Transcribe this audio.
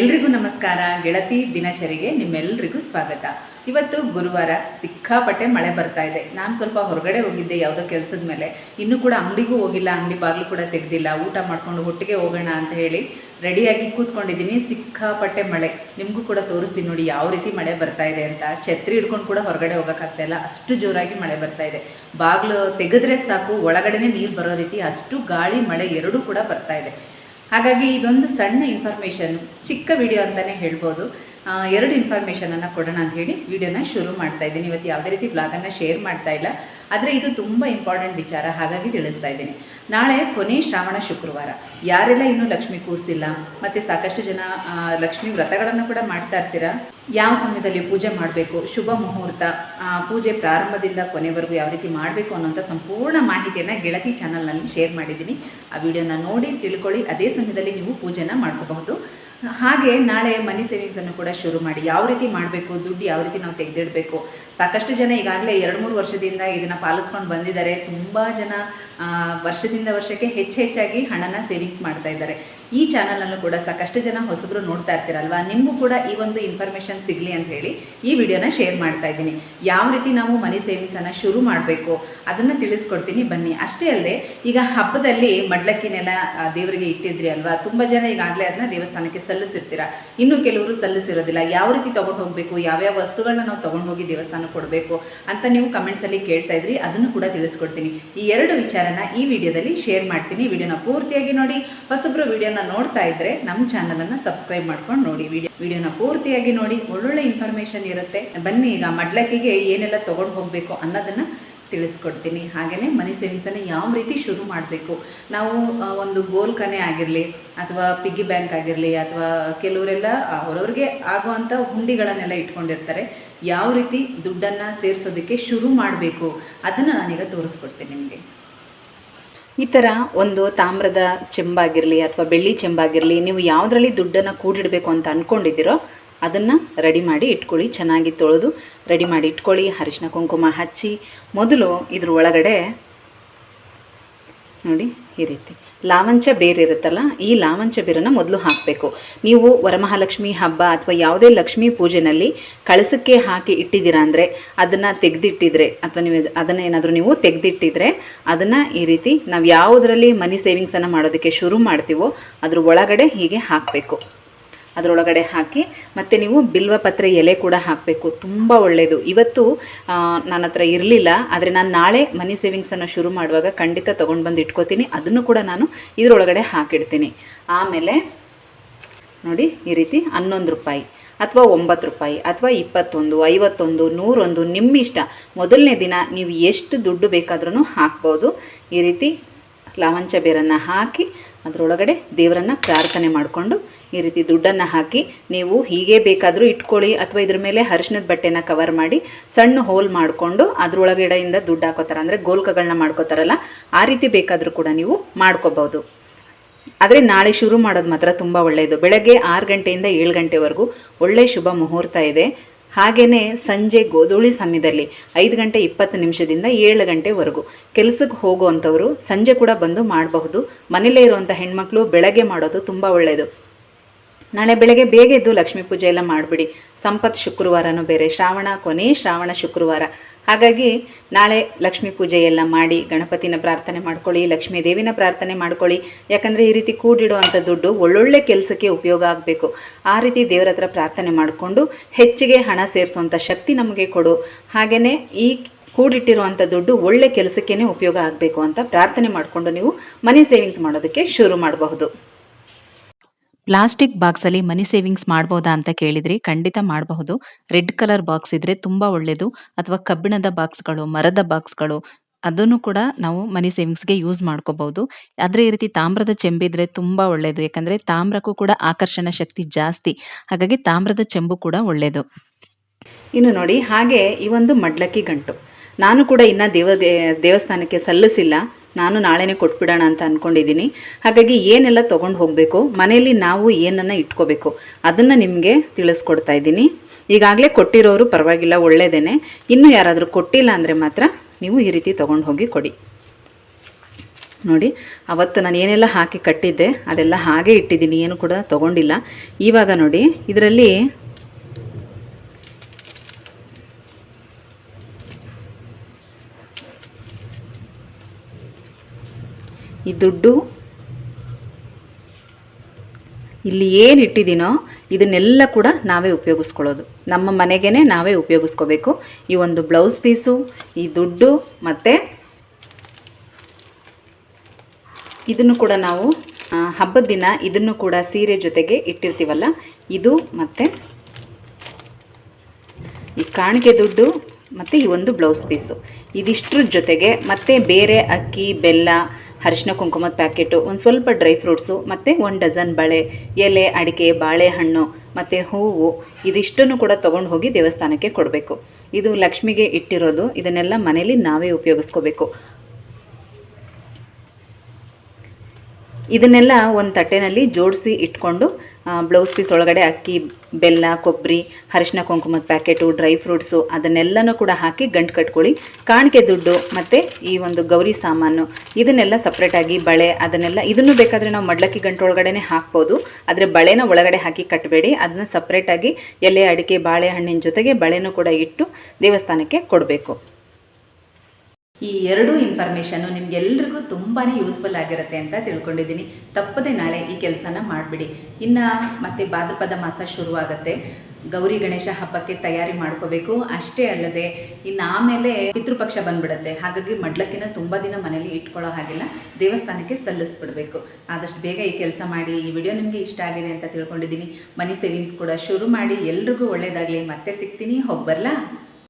ಎಲ್ರಿಗೂ ನಮಸ್ಕಾರ. ಗೆಳತಿ ದಿನಚರಿಗೆ ನಿಮ್ಮೆಲ್ಲರಿಗೂ ಸ್ವಾಗತ. ಇವತ್ತು ಗುರುವಾರ ಸಿಕ್ಕಾಪಟ್ಟೆ ಮಳೆ ಬರ್ತಾ ಇದೆ. ನಾನು ಸ್ವಲ್ಪ ಹೊರಗಡೆ ಹೋಗಿದ್ದೆ ಯಾವುದೋ ಕೆಲಸದ ಮೇಲೆ. ಇನ್ನೂ ಕೂಡ ಅಂಗಡಿಗೂ ಹೋಗಿಲ್ಲ, ಅಂಗಡಿ ಬಾಗಿಲು ಕೂಡ ತೆಗೆದಿಲ್ಲ. ಊಟ ಮಾಡಿಕೊಂಡು ಒಟ್ಟಿಗೆ ಹೋಗೋಣ ಅಂತ ಹೇಳಿ ರೆಡಿಯಾಗಿ ಕೂತ್ಕೊಂಡಿದ್ದೀನಿ. ಸಿಕ್ಕಾಪಟ್ಟೆ ಮಳೆ. ನಿಮಗೂ ಕೂಡ ತೋರಿಸ್ತೀನಿ ನೋಡಿ ಯಾವ ರೀತಿ ಮಳೆ ಬರ್ತಾ ಇದೆ ಅಂತ. ಛತ್ರಿ ಹಿಡ್ಕೊಂಡು ಕೂಡ ಹೊರಗಡೆ ಹೋಗೋಕ್ಕಾಗ್ತಾ ಇಲ್ಲ. ಅಷ್ಟು ಜೋರಾಗಿ ಮಳೆ ಬರ್ತಾ ಇದೆ. ಬಾಗಿಲು ತೆಗೆದ್ರೆ ಸಾಕು, ಒಳಗಡೆನೇ ನೀರು ಬರೋ ರೀತಿ ಅಷ್ಟು ಗಾಳಿ, ಮಳೆ ಎರಡೂ ಕೂಡ ಬರ್ತಾ ಇದೆ. ಹಾಗಾಗಿ ಇದೊಂದು ಸಣ್ಣ ಇನ್ಫಾರ್ಮೇಷನ್ ಚಿಕ್ಕ ವಿಡಿಯೋ ಅಂತಲೇ ಹೇಳ್ಬೋದು. ಎರಡು ಇನ್ಫಾರ್ಮೇಷನನ್ನು ಕೊಡೋಣ ಅಂತ ಹೇಳಿ ವಿಡಿಯೋನ ಶುರು ಮಾಡ್ತಾ ಇದ್ದೀನಿ. ಇವತ್ತು ಯಾವುದೇ ರೀತಿ ಬ್ಲಾಗನ್ನು ಶೇರ್ ಮಾಡ್ತಾ ಇಲ್ಲ. ಆದರೆ ಇದು ತುಂಬ ಇಂಪಾರ್ಟೆಂಟ್ ವಿಚಾರ. ಹಾಗಾಗಿ ತಿಳಿಸ್ತಾ ಇದ್ದೀನಿ. ನಾಳೆ ಕೊನೆ ಶ್ರಾವಣ ಶುಕ್ರವಾರ. ಯಾರೆಲ್ಲ ಇನ್ನೂ ಲಕ್ಷ್ಮಿ ಕೂರಿಸಿಲ್ಲ ಮತ್ತು ಸಾಕಷ್ಟು ಜನ ಲಕ್ಷ್ಮಿ ವ್ರತಗಳನ್ನು ಕೂಡ ಮಾಡ್ತಾ ಇರ್ತೀರಾ? ಯಾವ ಸಮಯದಲ್ಲಿ ಪೂಜೆ ಮಾಡಬೇಕು? ಶುಭ ಮುಹೂರ್ತ ಪೂಜೆ ಪ್ರಾರಂಭದಿಂದ ಕೊನೆವರೆಗೂ ಯಾವ ರೀತಿ ಮಾಡಬೇಕು ಅನ್ನೋಂಥ ಸಂಪೂರ್ಣ ಮಾಹಿತಿಯನ್ನು ಗೆಳತಿ ಚಾನಲ್ನಲ್ಲಿ ಶೇರ್ ಮಾಡಿದ್ದೀನಿ. ಆ ವಿಡಿಯೋನ ನೋಡಿ, ತಿಳ್ಕೊಳ್ಳಿ. ಅದೇ ಸಮಯದಲ್ಲಿ ನೀವು ಪೂಜೆನ ಮಾಡ್ಕೋಬಹುದು. ಹಾಗೆ ನಾಳೆ ಮನಿ ಸೇವಿಂಗ್ಸನ್ನು ಕೂಡ ಶುರು ಮಾಡಿ. ಯಾವ ರೀತಿ ಮಾಡಬೇಕು, ದುಡ್ಡು ಯಾವ ರೀತಿ ನಾವು ತೆಗೆದಿಡಬೇಕು? ಸಾಕಷ್ಟು ಜನ ಈಗಾಗಲೇ ಎರಡು ಮೂರು ವರ್ಷದಿಂದ ಇದನ್ನು ಪಾಲಿಸ್ಕೊಂಡು ಬಂದಿದ್ದಾರೆ. ತುಂಬ ಜನ ವರ್ಷದಿಂದ ವರ್ಷಕ್ಕೆ ಹೆಚ್ಚು ಹೆಚ್ಚಾಗಿ ಹಣನ ಸೇವಿಂಗ್ಸ್ ಮಾಡ್ತಾ ಇದ್ದಾರೆ. ಈ ಚಾನಲನ್ನು ಕೂಡ ಸಾಕಷ್ಟು ಜನ ಹೊಸಬರು ನೋಡ್ತಾ ಇರ್ತೀರಲ್ವಾ? ನಿಮಗೂ ಕೂಡ ಈ ಒಂದು ಇನ್ಫಾರ್ಮೇಷನ್ ಸಿಗಲಿ ಅಂತ ಹೇಳಿ ಈ ವಿಡಿಯೋನ ಶೇರ್ ಮಾಡ್ತಾ ಇದ್ದೀನಿ. ಯಾವ ರೀತಿ ನಾವು ಮನಿ ಸೇವಿಂಗ್ಸನ್ನು ಶುರು ಮಾಡಬೇಕು ಅದನ್ನು ತಿಳಿಸ್ಕೊಡ್ತೀನಿ. ಬನ್ನಿ. ಅಷ್ಟೇ ಅಲ್ಲದೆ, ಈಗ ಹಬ್ಬದಲ್ಲಿ ಮಡ್ಲಕ್ಕಿನೆಲ್ಲ ದೇವರಿಗೆ ಇಟ್ಟಿದ್ರಿ ಅಲ್ವಾ? ತುಂಬ ಜನ ಈಗಾಗಲೇ ಅದನ್ನ ದೇವಸ್ಥಾನಕ್ಕೆ ಸಲ್ಲಿಸಿರ್ತೀರ? ಇನ್ನು ಕೆಲವರು ಸಲ್ಲಿಸಿರೋದಿಲ್ಲ. ಯಾವ ರೀತಿ ತೊಗೊಂಡು ಹೋಗಬೇಕು? ಯಾವ್ಯಾವ ವಸ್ತುಗಳನ್ನ ನಾವು ತೊಗೊಂಡು ಹೋಗಿ ದೇವಸ್ಥಾನ ಕೊಡಬೇಕು ಅಂತ ನೀವು ಕಮೆಂಟ್ಸಲ್ಲಿ ಕೇಳ್ತಾ ಇದ್ರಿ, ಅದನ್ನು ಕೂಡ ತಿಳಿಸ್ಕೊಡ್ತೀನಿ. ಈ ಎರಡು ವಿಚಾರನ ಈ ವಿಡಿಯೋದಲ್ಲಿ ಶೇರ್ ಮಾಡ್ತೀನಿ. ವಿಡಿಯೋನ ಪೂರ್ತಿಯಾಗಿ ನೋಡಿ. ಹೊಸಬ್ರು ವಿಡಿಯೋನ ನೋಡ್ತಾ ಇದ್ರೆ ನಮ್ಮ ಚಾನಲನ್ನು ಸಬ್ಸ್ಕ್ರೈಬ್ ಮಾಡ್ಕೊಂಡು ನೋಡಿ. ವಿಡಿಯೋ, ವಿಡಿಯೋನ ಪೂರ್ತಿಯಾಗಿ ನೋಡಿ. ಒಳ್ಳೊಳ್ಳೆ ಇನ್ಫಾರ್ಮೇಷನ್ ಇರುತ್ತೆ. ಬನ್ನಿ, ಈಗ ಮಡ್ಲಕ್ಕಿಗೆ ಏನೆಲ್ಲ ತೊಗೊಂಡು ಹೋಗಬೇಕು ಅನ್ನೋದನ್ನು ತಿಳಿಸ್ಕೊಡ್ತೀನಿ. ಹಾಗೆಯೇ ಮನಿ ಸೇವಿಂಗ್ಸನ್ನು ಯಾವ ರೀತಿ ಶುರು ಮಾಡಬೇಕು? ನಾವು ಒಂದು ಗೋಲ್ಕನೆ ಆಗಿರಲಿ, ಅಥವಾ ಪಿಗ್ಗಿ ಬ್ಯಾಂಕ್ ಆಗಿರಲಿ, ಅಥವಾ ಕೆಲವರೆಲ್ಲ ಅವರವ್ರಿಗೆ ಆಗುವಂಥ ಹುಂಡಿಗಳನ್ನೆಲ್ಲ ಇಟ್ಕೊಂಡಿರ್ತಾರೆ. ಯಾವ ರೀತಿ ದುಡ್ಡನ್ನು ಸೇರಿಸೋದಕ್ಕೆ ಶುರು ಮಾಡಬೇಕು? ಅದನ್ನು ನಾನೀಗ ತೋರಿಸ್ಕೊಡ್ತೀನಿ ನಿಮಗೆ. ಈ ಥರ ಒಂದು ತಾಮ್ರದ ಚೆಂಬಾಗಿರಲಿ, ಅಥವಾ ಬೆಳ್ಳಿ ಚೆಂಬಾಗಿರಲಿ, ನೀವು ಯಾವುದರಲ್ಲಿ ದುಡ್ಡನ್ನು ಕೂಡಿಡಬೇಕು ಅಂತ ಅಂದ್ಕೊಂಡಿದ್ದೀರೋ ಅದನ್ನು ರೆಡಿ ಮಾಡಿ ಇಟ್ಕೊಳ್ಳಿ, ಚೆನ್ನಾಗಿ ತೊಳೆದು ರೆಡಿ ಮಾಡಿ ಇಟ್ಕೊಳ್ಳಿ. ಅರಿಶಿನ ಕುಂಕುಮ ಹಚ್ಚಿ, ಮೊದಲು ಇದ್ರ ಒಳಗಡೆ ನೋಡಿ ಈ ರೀತಿ. ಲಾವಂಚ ಬೇರ್ ಇರುತ್ತಲ್ಲ, ಈ ಲಾವಂಚ ಬೇರನ್ನು ಮೊದಲು ಹಾಕಬೇಕು. ನೀವು ವರಮಹಾಲಕ್ಷ್ಮಿ ಹಬ್ಬ ಅಥವಾ ಯಾವುದೇ ಲಕ್ಷ್ಮೀ ಪೂಜೆನಲ್ಲಿ ಕಳಸಕ್ಕೆ ಹಾಕಿ ಇಟ್ಟಿದ್ದೀರಾ ಅಂದರೆ ಅದನ್ನು ತೆಗೆದಿಟ್ಟಿದ್ರೆ, ಅಥವಾ ನೀವು ಅದನ್ನು ಏನಾದರೂ ನೀವು ತೆಗೆದಿಟ್ಟಿದ್ರೆ ಅದನ್ನು ಈ ರೀತಿ ನಾವು ಯಾವುದರಲ್ಲಿ ಮನಿ ಸೇವಿಂಗ್ಸನ್ನು ಮಾಡೋದಕ್ಕೆ ಶುರು ಮಾಡ್ತೀವೋ ಅದ್ರ ಒಳಗಡೆ ಹೀಗೆ ಹಾಕಬೇಕು. ಅದರೊಳಗಡೆ ಹಾಕಿ, ಮತ್ತು ನೀವು ಬಿಲ್ವಪತ್ರೆ ಎಲೆ ಕೂಡ ಹಾಕಬೇಕು. ತುಂಬ ಒಳ್ಳೆಯದು ಇವತ್ತು ನನ್ನ ಹತ್ರ ಇರಲಿಲ್ಲ, ಆದರೆ ನಾನು ನಾಳೆ ಮನಿ ಸೇವಿಂಗ್ಸನ್ನು ಶುರು ಮಾಡುವಾಗ ಖಂಡಿತ ತೊಗೊಂಡು ಬಂದು ಇಟ್ಕೋತೀನಿ. ಅದನ್ನು ಕೂಡ ನಾನು ಇದರೊಳಗಡೆ ಹಾಕಿಡ್ತೀನಿ. ಆಮೇಲೆ, ನೋಡಿ, ಈ ರೀತಿ ಹನ್ನೊಂದು ರೂಪಾಯಿ ಅಥವಾ ಒಂಬತ್ತು ರೂಪಾಯಿ ಅಥವಾ ಇಪ್ಪತ್ತೊಂದು, ಐವತ್ತೊಂದು, ನೂರೊಂದು ನಿಮ್ಮ ಇಷ್ಟ ಮೊದಲನೇ ದಿನ ನೀವು ಎಷ್ಟು ದುಡ್ಡು ಬೇಕಾದ್ರೂ ಹಾಕ್ಬೋದು. ಈ ರೀತಿ ಲಾವಂಚ ಬೇರನ್ನು ಹಾಕಿ ಅದರೊಳಗಡೆ ದೇವರನ್ನು ಪ್ರಾರ್ಥನೆ ಮಾಡಿಕೊಂಡು ಈ ರೀತಿ ದುಡ್ಡನ್ನು ಹಾಕಿ ನೀವು ಹೀಗೆ ಬೇಕಾದರೂ ಇಟ್ಕೊಳ್ಳಿ ಅಥವಾ ಇದ್ರ ಮೇಲೆ ಅರಿಶಿನದ ಬಟ್ಟೆನ ಕವರ್ ಮಾಡಿ ಸಣ್ಣ ಹೋಲ್ ಮಾಡಿಕೊಂಡು ಅದರೊಳಗಡೆಯಿಂದ ದುಡ್ಡು ಹಾಕೋತಾರೆ. ಅಂದರೆ ಗೋಲ್ಕಗಳನ್ನ ಮಾಡ್ಕೋತಾರಲ್ಲ, ಆ ರೀತಿ ಬೇಕಾದರೂ ಕೂಡ ನೀವು ಮಾಡ್ಕೋಬೋದು ಆದರೆ ನಾಳೆ ಶುರು ಮಾಡೋದು ಮಾತ್ರ ತುಂಬ ಒಳ್ಳೆಯದು ಬೆಳಗ್ಗೆ ಆರು ಗಂಟೆಯಿಂದ ಏಳು ಗಂಟೆವರೆಗೂ ಒಳ್ಳೆಯ ಶುಭ ಮುಹೂರ್ತ ಇದೆ. ಹಾಗೆಯೇ ಸಂಜೆ ಗೋಧೂಳಿ ಸಮಯದಲ್ಲಿ ಐದು ಗಂಟೆ ಇಪ್ಪತ್ತು ನಿಮಿಷದಿಂದ ಏಳು ಗಂಟೆವರೆಗೂ. ಕೆಲಸಕ್ಕೆ ಹೋಗುವಂಥವರು ಸಂಜೆ ಕೂಡ ಬಂದು ಮಾಡಬಹುದು. ಮನೇಲೇ ಇರುವಂಥ ಹೆಣ್ಮಕ್ಳು ಬೆಳಗ್ಗೆ ಮಾಡೋದು ತುಂಬ ಒಳ್ಳೆಯದು ನಾಳೆ ಬೆಳಗ್ಗೆ ಬೇಗ ಎದ್ದು ಲಕ್ಷ್ಮೀ ಪೂಜೆ ಎಲ್ಲ ಮಾಡಿಬಿಡಿ. ಸಂಪತ್ ಶುಕ್ರವಾರನೂ ಬೇರೆ, ಶ್ರಾವಣ ಕೊನೆ, ಶ್ರಾವಣ ಶುಕ್ರವಾರ. ಹಾಗಾಗಿ ನಾಳೆ ಲಕ್ಷ್ಮೀ ಪೂಜೆ ಎಲ್ಲ ಮಾಡಿ, ಗಣಪತಿನ ಪ್ರಾರ್ಥನೆ ಮಾಡ್ಕೊಳ್ಳಿ, ಲಕ್ಷ್ಮೀ ದೇವಿನ ಪ್ರಾರ್ಥನೆ ಮಾಡ್ಕೊಳ್ಳಿ. ಯಾಕಂದರೆ ಈ ರೀತಿ ಕೂಡಿಡುವಂಥ ದುಡ್ಡು ಒಳ್ಳೊಳ್ಳೆ ಕೆಲಸಕ್ಕೆ ಉಪಯೋಗ ಆಗಬೇಕು. ಆ ರೀತಿ ದೇವರ ಹತ್ರ ಪ್ರಾರ್ಥನೆ ಮಾಡಿಕೊಂಡು ಹೆಚ್ಚಿಗೆ ಹಣ ಸೇರಿಸುವಂಥ ಶಕ್ತಿ ನಮಗೆ ಕೊಡು. ಹಾಗೆಯೇ ಈ ಕೂಡಿಟ್ಟಿರುವಂಥ ದುಡ್ಡು ಒಳ್ಳೆ ಕೆಲಸಕ್ಕೇ ಉಪಯೋಗ ಆಗಬೇಕು ಅಂತ ಪ್ರಾರ್ಥನೆ ಮಾಡಿಕೊಂಡು ನೀವು ಮನಿ ಸೇವಿಂಗ್ಸ್ ಮಾಡೋದಕ್ಕೆ ಶುರು ಮಾಡಬಹುದು. ಪ್ಲಾಸ್ಟಿಕ್ ಬಾಕ್ಸ್ ಅಲ್ಲಿ ಮನಿ ಸೇವಿಂಗ್ಸ್ ಮಾಡಬಹುದಾ ಅಂತ ಕೇಳಿದ್ರಿ ಖಂಡಿತ ಮಾಡಬಹುದು. ರೆಡ್ ಕಲರ್ ಬಾಕ್ಸ್ ಇದ್ರೆ ತುಂಬಾ ಒಳ್ಳೇದು. ಅಥವಾ ಕಬ್ಬಿಣದ ಬಾಕ್ಸ್ಗಳು, ಮರದ ಬಾಕ್ಸ್ಗಳು, ಅದನ್ನು ಕೂಡ ನಾವು ಮನಿ ಸೇವಿಂಗ್ಸ್ಗೆ ಯೂಸ್ ಮಾಡ್ಕೋಬಹುದು. ಆದ್ರೆ ಈ ರೀತಿ ತಾಮ್ರದ ಚೆಂಬಿದ್ರೆ ತುಂಬಾ ಒಳ್ಳೇದು. ಯಾಕಂದ್ರೆ ತಾಮ್ರಕ್ಕೂ ಕೂಡ ಆಕರ್ಷಣ ಶಕ್ತಿ ಜಾಸ್ತಿ. ಹಾಗಾಗಿ ತಾಮ್ರದ ಚೆಂಬು ಕೂಡ ಒಳ್ಳೇದು. ಇನ್ನು ನೋಡಿ, ಹಾಗೆ ಈ ಒಂದು ಮಡ್ಲಕ್ಕಿ ಗಂಟು. ನಾನು ಕೂಡ ಇನ್ನ ದೇವ ದೇವಸ್ಥಾನಕ್ಕೆ ಸಲ್ಲಿಸಿಲ್ಲ. ನಾನು ನಾಳೆನೇ ಕೊಟ್ಬಿಡೋಣ ಅಂತ ಅಂದ್ಕೊಂಡಿದ್ದೀನಿ ಹಾಗಾಗಿ ಏನೆಲ್ಲ ತೊಗೊಂಡು ಹೋಗಬೇಕು, ಮನೆಯಲ್ಲಿ ನಾವು ಏನನ್ನು ಇಟ್ಕೋಬೇಕು, ಅದನ್ನು ನಿಮಗೆ ತಿಳಿಸ್ಕೊಡ್ತಾ ಇದ್ದೀನಿ. ಈಗಾಗಲೇ ಕೊಟ್ಟಿರೋರು ಪರವಾಗಿಲ್ಲ ಒಳ್ಳೆಯದೇನೆ ಇನ್ನು ಯಾರಾದರೂ ಕೊಟ್ಟಿಲ್ಲ ಅಂದರೆ ಮಾತ್ರ ನೀವು ಈ ರೀತಿ ತೊಗೊಂಡು ಹೋಗಿ ಕೊಡಿ. ನೋಡಿ, ಅವತ್ತು ನಾನು ಏನೆಲ್ಲ ಹಾಕಿ ಕಟ್ಟಿದ್ದೆ, ಅದೆಲ್ಲ ಹಾಗೆ ಇಟ್ಟಿದ್ದೀನಿ, ಏನು ಕೂಡ ತೊಗೊಂಡಿಲ್ಲ. ಇವಾಗ ನೋಡಿ, ಇದರಲ್ಲಿ ಈ ದುಡ್ಡು ಇಲ್ಲಿ ಏನು ಇಟ್ಟಿದ್ದೀನೋ ಇದನ್ನೆಲ್ಲ ಕೂಡ ನಾವೇ ಉಪಯೋಗಿಸ್ಕೊಳ್ಳೋದು. ನಮ್ಮ ಮನೆಗೇ ನಾವೇ ಉಪಯೋಗಿಸ್ಕೋಬೇಕು. ಈ ಒಂದು ಬ್ಲೌಸ್ ಪೀಸು, ಈ ದುಡ್ಡು ಮತ್ತು ಇದನ್ನು ಕೂಡ ನಾವು ಹಬ್ಬದ ದಿನ ಇದನ್ನು ಕೂಡ ಸೀರೆ ಜೊತೆಗೆ ಇಟ್ಟಿರ್ತೀವಲ್ಲ, ಇದು ಮತ್ತು ಈ ಕಾಣಿಕೆ ದುಡ್ಡು ಮತ್ತು ಈ ಒಂದು ಬ್ಲೌಸ್ ಪೀಸು. ಇದಿಷ್ಟ್ರ ಜೊತೆಗೆ ಮತ್ತೆ ಬೇರೆ ಅಕ್ಕಿ, ಬೆಲ್ಲ, ಅರಿಶಿನ ಕುಂಕುಮದ ಪ್ಯಾಕೆಟು, ಒಂದು ಸ್ವಲ್ಪ ಡ್ರೈ ಫ್ರೂಟ್ಸು, ಮತ್ತು ಒಂದು ಡಜನ್ ಬಳೆ, ಎಲೆ, ಅಡಿಕೆ, ಬಾಳೆಹಣ್ಣು, ಮತ್ತು ಹೂವು, ಇದಿಷ್ಟನ್ನು ಕೂಡ ತೊಗೊಂಡು ಹೋಗಿ ದೇವಸ್ಥಾನಕ್ಕೆ ಕೊಡಬೇಕು. ಇದು ಲಕ್ಷ್ಮಿಗೆ ಇಟ್ಟಿರೋದು, ಇದನ್ನೆಲ್ಲ ಮನೇಲಿ ನಾವೇ ಉಪಯೋಗಿಸ್ಕೋಬೇಕು. ಇದನ್ನೆಲ್ಲ ಒಂದು ತಟ್ಟೆನಲ್ಲಿ ಜೋಡಿಸಿ ಇಟ್ಕೊಂಡು ಬ್ಲೌಸ್ ಪೀಸ್ ಒಳಗಡೆ ಅಕ್ಕಿ, ಬೆಲ್ಲ, ಕೊಬ್ಬರಿ, ಅರಿಶಿನ ಕುಂಕುಮದ ಪ್ಯಾಕೆಟು ಡ್ರೈ ಫ್ರೂಟ್ಸು ಅದನ್ನೆಲ್ಲನೂ ಕೂಡ ಹಾಕಿ ಗಂಟು ಕಟ್ಕೊಳ್ಳಿ. ಕಾಣಿಕೆ ದುಡ್ಡು ಮತ್ತು ಈ ಒಂದು ಗೌರಿ ಸಾಮಾನು, ಇದನ್ನೆಲ್ಲ ಸಪ್ರೇಟಾಗಿ ಬಳೆ ಅದನ್ನೆಲ್ಲ, ಇದನ್ನು ಬೇಕಾದರೆ ನಾವು ಮಡ್ಲಕ್ಕಿ ಗಂಟು ಒಳಗಡೆ ಹಾಕ್ಬೋದು. ಆದರೆ ಬಳೆನ ಒಳಗಡೆ ಹಾಕಿ ಕಟ್ಟಬೇಡಿ ಅದನ್ನ ಸಪ್ರೇಟಾಗಿ ಎಲೆ, ಅಡಿಕೆ, ಬಾಳೆಹಣ್ಣಿನ ಜೊತೆಗೆ ಬಳೆನೂ ಕೂಡ ಇಟ್ಟು ದೇವಸ್ಥಾನಕ್ಕೆ ಕೊಡಬೇಕು. ಈ ಎರಡೂ ಇನ್ಫಾರ್ಮೇಷನ್ನು ನಿಮಗೆಲ್ರಿಗೂ ತುಂಬಾ ಯೂಸ್ಫುಲ್ ಆಗಿರುತ್ತೆ ಅಂತ ತಿಳ್ಕೊಂಡಿದ್ದೀನಿ. ತಪ್ಪದೆ ನಾಳೆ ಈ ಕೆಲಸನ ಮಾಡಿಬಿಡಿ. ಇನ್ನು ಮತ್ತೆ ಭಾದ್ರಪದ ಮಾಸ ಶುರುವಾಗುತ್ತೆ. ಗೌರಿ ಗಣೇಶ ಹಬ್ಬಕ್ಕೆ ತಯಾರಿ ಮಾಡ್ಕೋಬೇಕು. ಅಷ್ಟೇ ಅಲ್ಲದೆ ಇನ್ನು ಆಮೇಲೆ ಪಿತೃಪಕ್ಷ ಬಂದ್ಬಿಡುತ್ತೆ. ಹಾಗಾಗಿ ಮಡ್ಲಕ್ಕಿನ ತುಂಬ ದಿನ ಮನೇಲಿ ಇಟ್ಕೊಳ್ಳೋ ಹಾಗಿಲ್ಲ. ದೇವಸ್ಥಾನಕ್ಕೆ ಸಲ್ಲಿಸ್ಬಿಡ್ಬೇಕು. ಆದಷ್ಟು ಬೇಗ ಈ ಕೆಲಸ ಮಾಡಿ, ಈ ವಿಡಿಯೋ ನಿಮಗೆ ಇಷ್ಟ ಆಗಿದೆ ಅಂತ ತಿಳ್ಕೊಂಡಿದ್ದೀನಿ. ಮನಿ ಸೇವಿಂಗ್ಸ್ ಕೂಡ ಶುರು ಮಾಡಿ ಎಲ್ರಿಗೂ ಒಳ್ಳೆಯದಾಗಲಿ ಮತ್ತೆ ಸಿಗ್ತೀನಿ. ಹೋಗಿ ಬರಲಾ